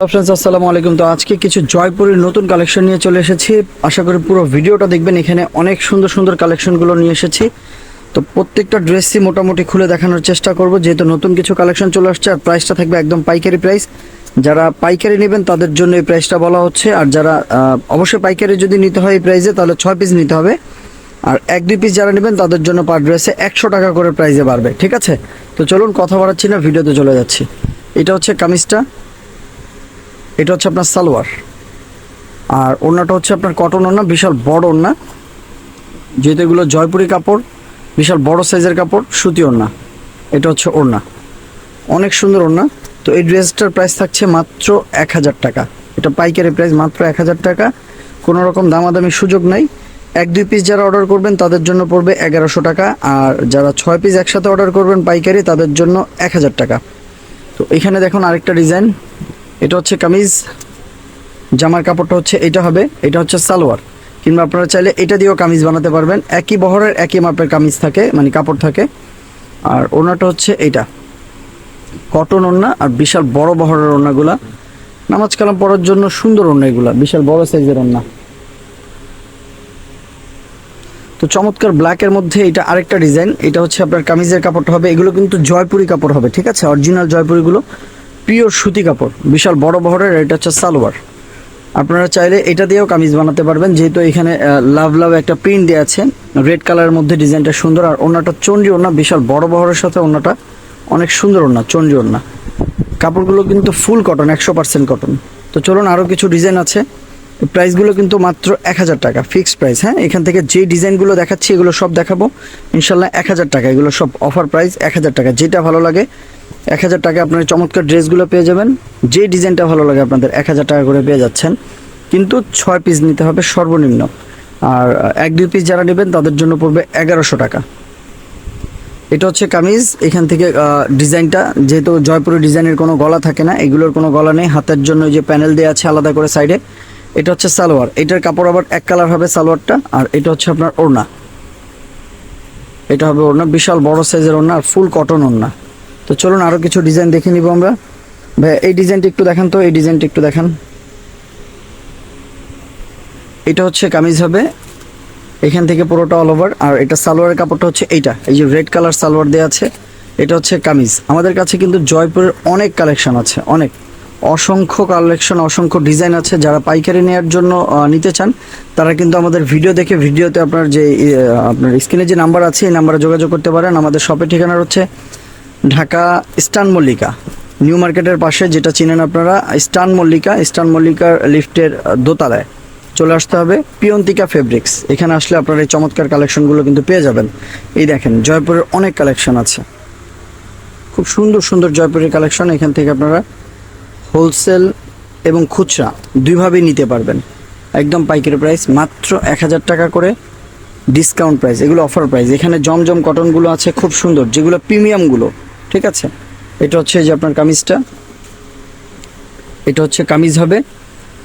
Friends আসসালামু আলাইকুম। তো আজকে কিছু জয়পুরের নতুন কালেকশন নিয়ে চলে এসেছি। আশা করি পুরো ভিডিওটা দেখবেন, এখানে অনেক সুন্দর সুন্দর কালেকশনগুলো নিয়ে এসেছি। তো প্রত্যেকটা ড্রেসই মোটামুটি খুলে দেখানোর চেষ্টা করব, যেহেতু নতুন কিছু কালেকশন চলে আসছে আর প্রাইসটা থাকবে একদম পাইকারি প্রাইস যারা পাইকারি নেবেন, তাদের জন্য এই প্রাইসটা বলা হচ্ছে। আর যারা অবশ্যই পাইকারি যদি নিতে হয় এই প্রাইসে তাহলে ছয় পিস নিতে হবে। আর এক, দুই পিস যারা নেবেন, তাদের জন্য পার ড্রেসে একশো টাকা করে প্রাইসে বাড়বে, ঠিক আছে? তো চলুন, কথা বাড়াচ্ছি না, ভিডিওতে চলে যাচ্ছি। এটা হচ্ছে কামিজটা। এটা হচ্ছে আপনার সালোয়ার। আর ওড়নাটা হচ্ছে আপনার কটন ওড়না, বিশাল বড় ওড়না। যেহেতু এগুলো জয়পুরি কাপড়, বিশাল বড় সাইজের কাপড়, সুতি ওড়না। এটা হচ্ছে ওড়না। অনেক সুন্দর ওড়না। তো এই ড্রেসটার প্রাইস থাকছে মাত্র এক হাজার টাকা। এটা পাইকারি প্রাইস মাত্র এক হাজার টাকা। কোনো রকম দামাদামি সুযোগ নাই। এক, দুই পিস যারা অর্ডার করবেন, তাদের জন্য পড়বে এগারোশো টাকা। আর যারা ছয় পিস একসাথে অর্ডার করবেন পাইকারি, তাদের জন্য এক হাজার টাকা। তো এখানে দেখুন আরেকটা ডিজাইন এটা হচ্ছে কামিজ, জামার কাপড়টা হচ্ছে এটা হবে, এটা হচ্ছে সালোয়ার। কিংবা আপনারা চাইলে এটা দিয়েও কামিজ বানাতে পারবেন। একই বহরের, একই মাপের কামিজ থাকে মানে কাপড় থাকে। আর ওড়নাটা হচ্ছে এটা। কটন ওড়না আর বিশাল বড় বহরের ওড়নাগুলা। নামাজ কালাম পড়ার জন্য সুন্দর ওড়না এগুলা, বিশাল বড় সাইজের ওড়না। তো চমৎকার ব্ল্যাকের মধ্যে এটা আরেকটা ডিজাইন এটা হচ্ছে আপনার কামিজের কাপড়টা হবে, এগুলো কিন্তু জয়পুরি কাপড় হবে, ঠিক আছে? অরিজিনাল জয়পুরিগুলো। পিওর সুতি কাপড়। বিশাল বড় বহরের, এটা হচ্ছে সালোয়ার। আপনারা চাইলে এটা দিয়েও কামিজ বানাতে পারবেন। যেহেতু এখানে লাভ লাভ একটা প্রিন্ট দেওয়া আছে। রেড কালারের মধ্যে ডিজাইনটা সুন্দর। আর ওনাটা চন্ডি ওনা বিশাল বড় বহরের সাথে ওনাটা অনেক সুন্দর ওনা চন্ডি ওনা কাপড়গুলো কিন্তু ফুল কটন একশো পার্সেন্ট কটন তো চলুন আরও কিছু ডিজাইন আছে। প্রাইসগুলো কিন্তু মাত্র এক হাজার টাকা, ফিক্সড প্রাইস হ্যাঁ? এখান থেকে যে ডিজাইনগুলো দেখাচ্ছি, এগুলো সব দেখাবো। ইনশাল্লাহ এক হাজার টাকা, এগুলো সব অফার প্রাইস এক হাজার টাকা, যেটা ভালো লাগে। এক হাজার টাকা আপনার চমৎকার ড্রেসগুলো পেয়ে যাবেন। যে ডিজাইনটা ভালো লাগে আপনাদের এক হাজার টাকা করে পেয়ে যাচ্ছেন। কিন্তু ছয় পিস নিতে হবে সর্বনিম্ন। আর এক দুই পিস যারা নেবেন, তাদের জন্য পড়বে এগারোশো টাকা। এটা হচ্ছে কামিজ। এখান থেকে ডিজাইনটা, যেহেতু জয়পুরের ডিজাইনের কোনো গলা থাকে না, এগুলোর কোনো গলা নেই। হাতের জন্য যে প্যানেল দেওয়া আছে আলাদা করে সাইডে। এটা হচ্ছে সালোয়ার। এটার কাপড় আবার এক কালার হবে সালোয়ারটা, আর এটা হচ্ছে আপনার ওড়না। এটা হবে ওড়না, বিশাল বড় সাইজের ওড়না আর ফুল কটন ওড়না। তো চলুন আরও কিছু ডিজাইন দেখে নিব আমরা। ভাই, এই ডিজাইনটা একটু দেখান তো, এই ডিজাইনটা একটু দেখান। এটা হচ্ছে কামিজ হবে, এখান থেকে পুরোটা অল ওভার আর এটা সালোয়ারের কাপড়টা হচ্ছে এইটা। এই যে রেড কালার সালোয়ার দেওয়া আছে, এটা হচ্ছে কামিজ। আমাদের কাছে কিন্তু জয়পুরের অনেক কালেকশন আছে, অনেক। অসংখ্য কালেকশন অসংখ্য ডিজাইন আছে যারা পাইকারি নেওয়ার জন্য নিতে চান। তারা কিন্তু আমাদের ভিডিও দেখে ভিডিওতে আপনার যে আপনার স্ক্রিনে যে নাম্বার আছে, এই নাম্বারে যোগাযোগ করতে পারেন। আমাদের শপের ঠিকানা হচ্ছে ঢাকা স্টান মল্লিকা। নিউ মার্কেটের পাশে যেটা চিনেন আপনারা স্টান মল্লিকা। স্টান মল্লিকার লিফটের দোতলায় চলে আসতে হবে পিয়ন্তিকা ফেব্রিক্স এখানে আসলে আপনারা এই চমৎকার কালেকশনগুলো কিন্তু পেয়ে যাবেন। এই দেখেন, জয়পুরের অনেক কালেকশন আছে। খুব সুন্দর সুন্দর জয়পুরের কালেকশন এখান থেকে আপনারা হোলসেল এবং খুচরা দুইভাবেই নিতে পারবেন। একদম পাইকারি প্রাইস, মাত্র এক হাজার টাকা করে ডিসকাউন্ট প্রাইস এগুলো অফার প্রাইস এখানে জমজম কটনগুলো আছে খুব সুন্দর, যেগুলো প্রিমিয়ামগুলো ঠিক আছে? এটা হচ্ছে যে আপনার কামিজটা। এটা হচ্ছে কামিজ হবে।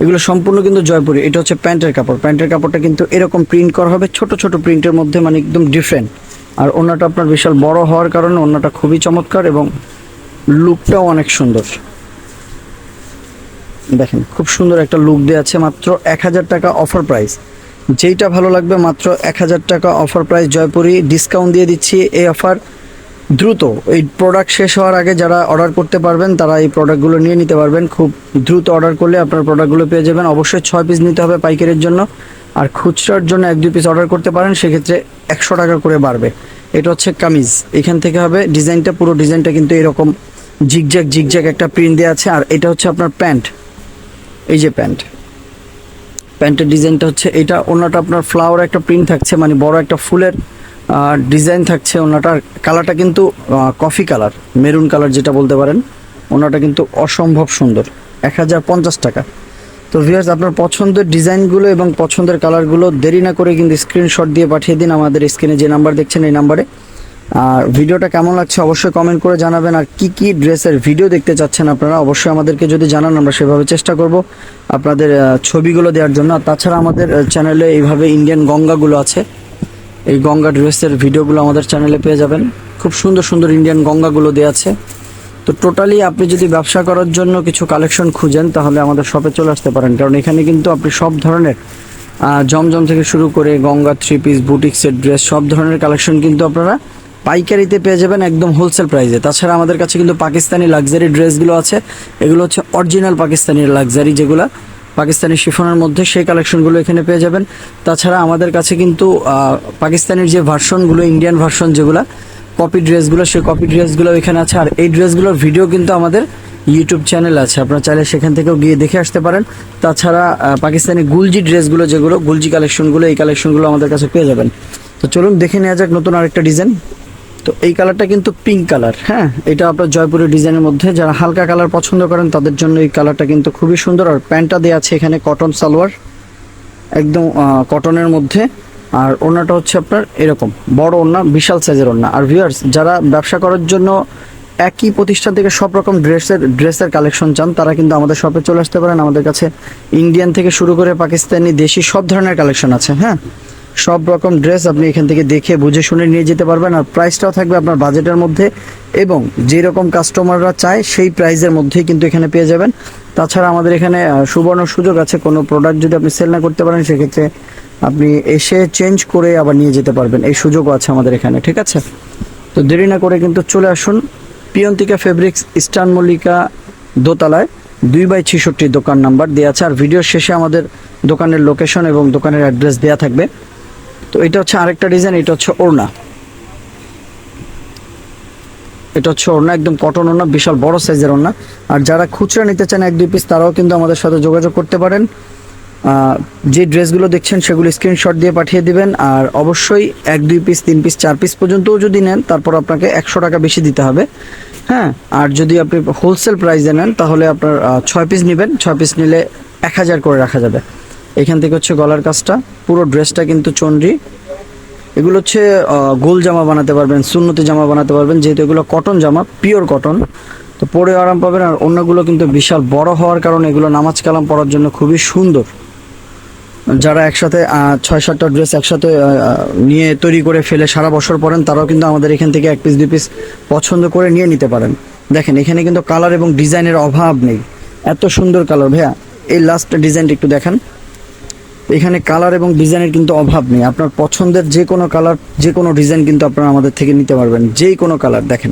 এগুলো সম্পূর্ণ কিন্তু জয়পুরি। এটা হচ্ছে প্যান্টের কাপড়। প্যান্টের কাপড়টা কিন্তু এরকম প্রিন্ট করা হবে, ছোট ছোট প্রিন্টের মধ্যে মানে একদম ডিফারেন্ট আর ওনাটা আপনার বিশাল বড় হওয়ার কারণে ওনাটা খুবই চমৎকার এবং লুকটাও অনেক সুন্দর। দেখেন, খুব সুন্দর একটা লুক দেওয়া আছে, মাত্র এক হাজার টাকা অফার প্রাইস যেইটা ভালো লাগবে, মাত্র এক হাজার টাকা অফার প্রাইস জয়পুরি ডিসকাউন্ট দিয়ে দিচ্ছি এই অফার দ্রুত, এই প্রোডাক্ট শেষ হওয়ার আগে যারা অর্ডার করতে পারবেন, তারা এই প্রোডাক্টগুলো নিয়ে নিতে পারবেন। খুব দ্রুত অর্ডার করলে আপনার প্রোডাক্টগুলো পেয়ে যাবেন। অবশ্যই ছয় পিস নিতে হবে পাইকারির জন্য। আর খুচরার জন্য এক, দুই পিস অর্ডার করতে পারেন, সেক্ষেত্রে একশো টাকা করে বাড়বে। এটা হচ্ছে কামিজ। এখান থেকে হবে ডিজাইনটা পুরো ডিজাইনটা কিন্তু এরকম জিগজ্যাগ জিগজ্যাগ একটা প্রিন্ট দেওয়া আছে। আর এটা হচ্ছে আপনার প্যান্ট। এই যে প্যান্ট। প্যান্টের ডিজাইনটা হচ্ছে এটা, ওনাটা আপনার ফ্লাওয়ার একটা প্রিন্ট থাকছে মানে বড় একটা ফুলের ডিজাইন থাকছে ওনাটার। কালারটা কিন্তু কফি কালার মেরুন কালার যেটা বলতে পারেন, ওনাটা কিন্তু অসম্ভব সুন্দর। এক হাজার পঞ্চাশ টাকা। তো ভিউয়ার্স আপনার পছন্দের ডিজাইনগুলো এবং পছন্দের কালারগুলো দেরি না করে কিন্তু স্ক্রিনশট দিয়ে পাঠিয়ে দিন। আমাদের স্ক্রিনে যে নাম্বার দেখছেন, এই নাম্বারে আর ভিডিওটা কেমন লাগছে অবশ্যই কমেন্ট করে জানাবেন। আর কি কি ড্রেসের ভিডিও দেখতে চাচ্ছেন আপনারা অবশ্যই আমাদেরকে যদি জানান, আমরা সেভাবে চেষ্টা করব আপনাদের ছবিগুলো দেওয়ার জন্য। আর তাছাড়া আমাদের চ্যানেলে এইভাবে ইন্ডিয়ান গঙ্গাগুলো আছে। এই গঙ্গা ড্রেসের ভিডিওগুলো আমাদের চ্যানেলে পেয়ে যাবেন। খুব সুন্দর সুন্দর ইন্ডিয়ান গঙ্গাগুলো দেওয়া আছে। তো টোটালি আপনি যদি ব্যবসা করার জন্য কিছু কালেকশন খুঁজেন, তাহলে আমাদের শপে চলে আসতে পারেন। কারণ এখানে কিন্তু আপনি সব ধরনের জমজম থেকে শুরু করে Ganga three piece boutique set dress সব ধরনের কালেকশন কিন্তু আপনারা পাইকারিতে পেয়ে যাবেন একদম হোলসেল প্রাইসে তাছাড়া আমাদের কাছে কিন্তু পাকিস্তানি লাক্সারি ড্রেসগুলো আছে। এগুলো হচ্ছে অরিজিনাল পাকিস্তানি লাক্সারি যেগুলো, পাকিস্তানি শিফনের মধ্যে সেই কালেকশনগুলো এখানে পেয়ে যাবেন। তাছাড়া আমাদের কাছে কিন্তু পাকিস্তানের যে ভার্সনগুলো ইন্ডিয়ান ভার্সন যেগুলো কপি ড্রেসগুলো সেই কপি ড্রেসগুলো এখানে আছে। আর এই ড্রেসগুলোর ভিডিও কিন্তু আমাদের ইউটিউব চ্যানেল আছে। আপনারা চাইলে সেখান থেকেও গিয়ে দেখে আসতে পারেন। তাছাড়া পাকিস্তানি গুলজি ড্রেসগুলো যেগুলো গুলজি কালেকশনগুলো এই কালেকশনগুলো আমাদের কাছে পেয়ে যাবেন। তো চলুন দেখে নেওয়া যাক নতুন আরেকটা ডিজাইন তো এই কালারটা কিন্তু পিঙ্ক কালার হ্যাঁ? এটা আপনার জয়পুরের ডিজাইনের মধ্যে, যারা হালকা কালার পছন্দ করেন, তাদের জন্য এই কালারটা কিন্তু খুবই সুন্দর। আর প্যান্টটা দেওয়া আছে এখানে কটন সালোয়ার, একদম কটনের মধ্যে। আর ওড়নাটা হচ্ছে আপনার এরকম, বড় ওড়না, বিশাল সাইজের ওড়না। আর ভিউয়ার্স যারা ব্যবসা করার জন্য একই প্রতিষ্ঠান থেকে সব রকম ড্রেসের ড্রেসের কালেকশন চান, তারা কিন্তু আমাদের শপে চলে আসতে পারেন। আমাদের কাছে ইন্ডিয়ান থেকে শুরু করে পাকিস্তানি, দেশি সব ধরনের কালেকশন আছে হ্যাঁ? সব রকম ড্রেস আপনি এখান থেকে দেখে বুঝে শুনে নিয়ে যেতে পারবেন। আর প্রাইসটাও থাকবে আপনার বাজেটের মধ্যে এবং যেই রকম কাস্টমাররা চায় সেই প্রাইসের মধ্যেই কিন্তু এখানে পেয়ে যাবেন। তাছাড়া আমাদের এখানে সুবর্ণ সুযোগ আছে, কোনো প্রোডাক্ট যদি আপনি সেল না করতে পারেন, সেক্ষেত্রে আপনি এসে চেঞ্জ করে আবার নিয়ে যেতে পারবেন। এই সুযোগও আছে আমাদের এখানে, ঠিক আছে? তো দেরি না করে কিন্তু চলে আসুন পিয়ন্তিকা ফেব্রিক্স ইস্টার্ন মল্লিকা দোতলায়, দুই বাই ছেষট্টি দোকান নাম্বার দেওয়া আছে। আর ভিডিওর শেষে আমাদের দোকানের লোকেশন এবং দোকানের অ্যাড্রেস দেওয়া থাকবে। তো এটা হচ্ছে আরেকটা ডিজাইন এটা হচ্ছে ওড়না। এটা হচ্ছে ওড়না, একদম কটন ওড়না, বিশাল বড় সাইজের ওড়না। আর যারা খুচরা নিতে চান এক দুই পিস তারাও কিন্তু আমাদের সাথে যোগাযোগ করতে পারেন। যে ড্রেসগুলো দেখছেন, সেগুলো স্ক্রিনশট দিয়ে পাঠিয়ে দিবেন। আর অবশ্যই এক দুই পিস তিন পিস চার পিস পর্যন্তও যদি নেন, তারপর আপনাকে একশো টাকা বেশি দিতে হবে। হ্যাঁ আর যদি আপনি হোলসেল প্রাইসে নেন, তাহলে আপনার ছয় পিস নেবেন। ছয় পিস নিলে এক হাজার করে রাখা যাবে। এখান থেকে হচ্ছে গলার কাজটা। পুরো ড্রেসটা কিন্তু চন্ডি এগুলো হচ্ছে গোল জামা বানাতে পারবেন, সুন্নতি জামা বানাতে পারবেন, যেহেতু এগুলো কটন জামা পিওর কটন তো পরে আরাম পাবেন, আর অন্যগুলো কিন্তু বিশাল বড় হওয়ার কারণে এগুলো নামাজ কালাম পরার জন্য খুবই সুন্দর। যারা একসাথে ছয় সাতটা ড্রেস একসাথে নিয়ে তৈরি করে ফেলে সারা বছর পরেন, তারাও কিন্তু আমাদের এখান থেকে এক পিস দুই পিস পছন্দ করে নিয়ে নিতে পারেন। দেখেন, এখানে কিন্তু কালার এবং ডিজাইনের অভাব নেই। এত সুন্দর কালার ভাইয়া। এই লাস্ট ডিজাইনটা একটু দেখেন। এখানে কালার এবং ডিজাইনের কিন্তু অভাব নেই। আপনার পছন্দের যে কোনো কালার, যে কোনো ডিজাইন কিন্তু আপনারা আমাদের থেকে নিতে পারবেন। যেই কোনো কালার, দেখেন,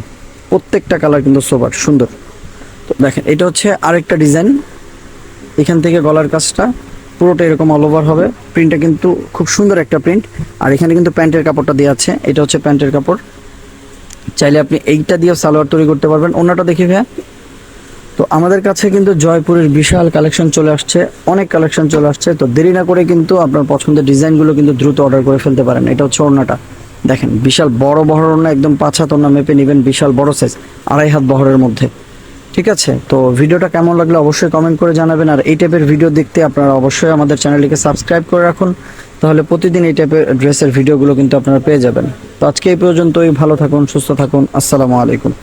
প্রত্যেকটা কালার কিন্তু সোবার, সুন্দর। তো দেখেন, এটা হচ্ছে আরেকটা ডিজাইন। এখান থেকে গলার কাজটা পুরোটা এরকম অল ওভার হবে। প্রিন্টটা কিন্তু খুব সুন্দর একটা প্রিন্ট আর এখানে কিন্তু প্যান্টের কাপড়টা দেওয়া আছে। এটা হচ্ছে প্যান্টের কাপড়। চাইলে আপনি এইটা দিয়েও সালোয়ার তৈরি করতে পারবেন। অন্যটা দেখি ভাইয়া। তো আমাদের কাছে কিন্তু জয়পুরের বিশাল কালেকশন চলে আসছে, অনেক কালেকশন চলে আসছে। তো দেরি না করে কিন্তু আপনার পছন্দের ডিজাইনগুলো কিন্তু দ্রুত অর্ডার করে ফেলতে পারেন। এটা হচ্ছে ওড়নাটা। দেখেন, বিশাল বড় বহর ওড়না, একদম পাঁচ হাত মেপে নেবেন, বিশাল বড় সাইজ আড়াই হাত বহরের মধ্যে। ঠিক আছে? তো ভিডিওটা কেমন লাগল অবশ্যই কমেন্ট করে জানাবেন। আর এই টাইপের ভিডিও দেখতে আপনারা অবশ্যই আমাদের চ্যানেলটিকে সাবস্ক্রাইব করে রাখুন। তাহলে প্রতিদিন এই টাইপের ড্রেসের ভিডিওগুলো কিন্তু আপনারা পেয়ে যাবেন। তো আজকে এই পর্যন্তই। ভালো থাকুন, সুস্থ থাকুন। আসসালামু আলাইকুম।